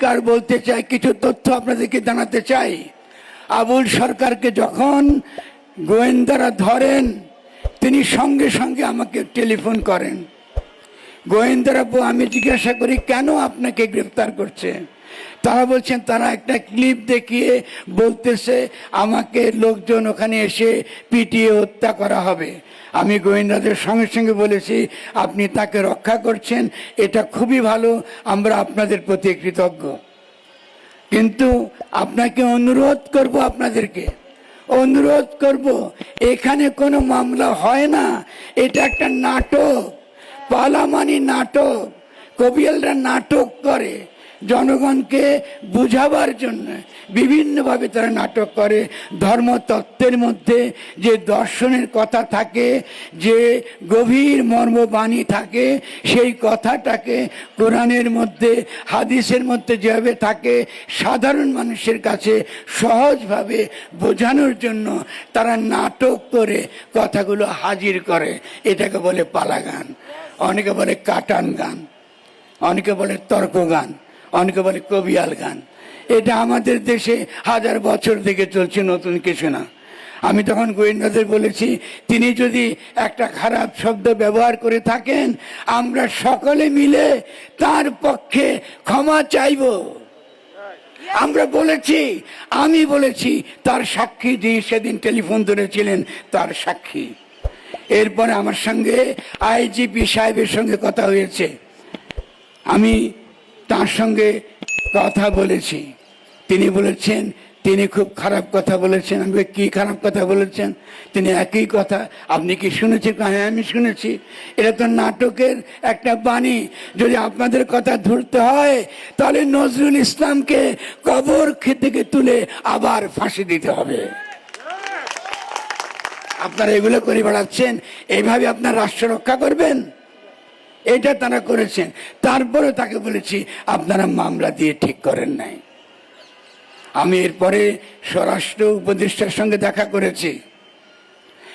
পরিষ্কার বলতে চাই, কিছু তথ্য আপনাদেরকে জানাতে চাই। আবুল সরকারকে যখন গোয়েন্দারা ধরেন, তিনি সঙ্গে সঙ্গে আমাকে টেলিফোন করেন। গোয়েন্দারা আমি জিজ্ঞাসা করি, কেন আপনাকে গ্রেফতার করছে? তারা বলছেন, তারা একটা ক্লিপ দেখিয়ে বলতেছে, আমাকে লোকজন ওখানে এসে পিটিয়ে হত্যা করা হবে। আমি গোয়েন্দাদের সঙ্গে সঙ্গে বলেছি, আপনি তাকে রক্ষা করছেন, এটা খুবই ভালো, আমরা আপনাদের প্রতি কৃতজ্ঞ। কিন্তু আপনাকে অনুরোধ করব আপনাদেরকে, অনুরোধ করব, এখানে কোনো মামলা হয় না, এটা একটা নাটক, পালামানি নাটক, কবিয়ালরা নাটক করে। জনগণকে বুঝাবার জন্য বিভিন্নভাবে তারা নাটক করে, ধর্মতত্ত্বের মধ্যে যে দর্শনের কথা থাকে, যে গভীর মর্মবাণী থাকে, সেই কথাটাকে কোরআনের মধ্যে, হাদিসের মধ্যে যেভাবে থাকে, সাধারণ মানুষের কাছে সহজভাবে বোঝানোর জন্য তারা নাটক করে, কথাগুলো হাজির করে। এটাকে বলে পালা গান অনেকে বলে কাটান গান অনেকে বলে তর্ক গান অনেকে বলে কবিয়াল গান। এটা আমাদের দেশে হাজার বছর থেকে চলছে নতুন কিছু না। আমি তখন গোয়েন্দাদের বলেছি, তিনি যদি একটা খারাপ শব্দ ব্যবহার করে থাকেন, আমরা সকলে মিলে তার পক্ষে ক্ষমা চাইব। আমরা বলেছি, আমি বলেছি, তার সাক্ষী যিনি সেদিন টেলিফোন ধরেছিলেন, তার সাক্ষী। এরপরে আমার সঙ্গে আইজিপি সাহেবের সঙ্গে কথা হয়েছে। আমি তার সঙ্গে কথা বলেছি। তিনি বলেছেন তিনি খুব খারাপ কথা বলেছেন। আমি বলি, কি খারাপ কথা বলেছেন? তিনি একই কথা আপনি কি শুনেছেন? হ্যাঁ আমি শুনেছি। এটা তো নাটকের একটা বাণী। যদি আপনাদের কথা ধরতে হয় তাহলে নজরুল ইসলামকে কবর থেকে তুলে আবার ফাঁসি দিতে হবে। আপনারা এগুলো করে বেড়াচ্ছেন। এইভাবে আপনার রাষ্ট্র রক্ষা করবেন? এটা তারা করেছেন। তারপরে তাকে বলেছি আপনারা মামলা দিয়ে ঠিক করেন নাই। আমি এরপরে স্বরাষ্ট্র উপদেষ্টার সঙ্গে দেখা করেছি।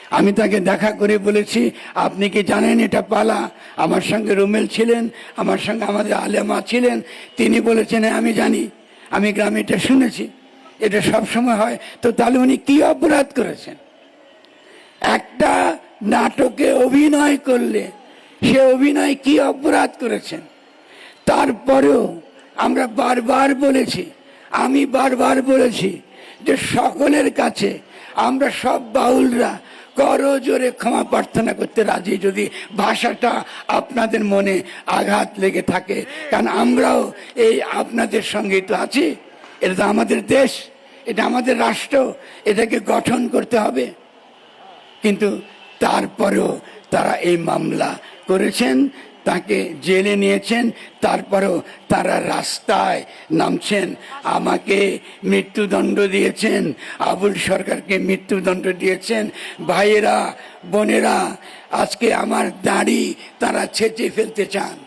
আমি তাকে দেখা করে বলেছি আপনি কি জানেন এটা পালা? আমার সঙ্গে রুমেল ছিলেন আমার সঙ্গে আমাদের আলেমা ছিলেন। তিনি বলেছেন "হ্যাঁ, আমি জানি আমি গ্রামে এটা শুনেছি এটা সব সময় হয়। তো তাহলে উনি কি অপরাধ করেছেন? একটা নাটকে অভিনয় করলে সে অভিনয় কি অপরাধ করেছেন? তারপরেও আমরা বারবার বলেছি, আমি বারবার বলেছি যে সকলের কাছে আমরা সব বাউলরা করো জোরে ক্ষমা প্রার্থনা করতে রাজি, যদি ভাষাটা আপনাদের মনে আঘাত লেগে থাকে। কারণ আমরাও এই আপনাদের সঙ্গে তো আছি। এটা তো আমাদের দেশ, এটা আমাদের রাষ্ট্র, এটাকে গঠন করতে হবে। কিন্তু তারপরেও তারা এই মামলা করেছেন, তাকে জেলে নিয়েছেন, তারপরও তারা রাস্তায় নামছেন। আমাকে মৃত্যুদণ্ড দিয়েছেন, আবুল সরকারকে মৃত্যুদণ্ড দিয়েছেন। ভাইয়েরা, বোনেরা, আজকে আমার দাড়ি তারা ছেঁচে ফেলতে চান।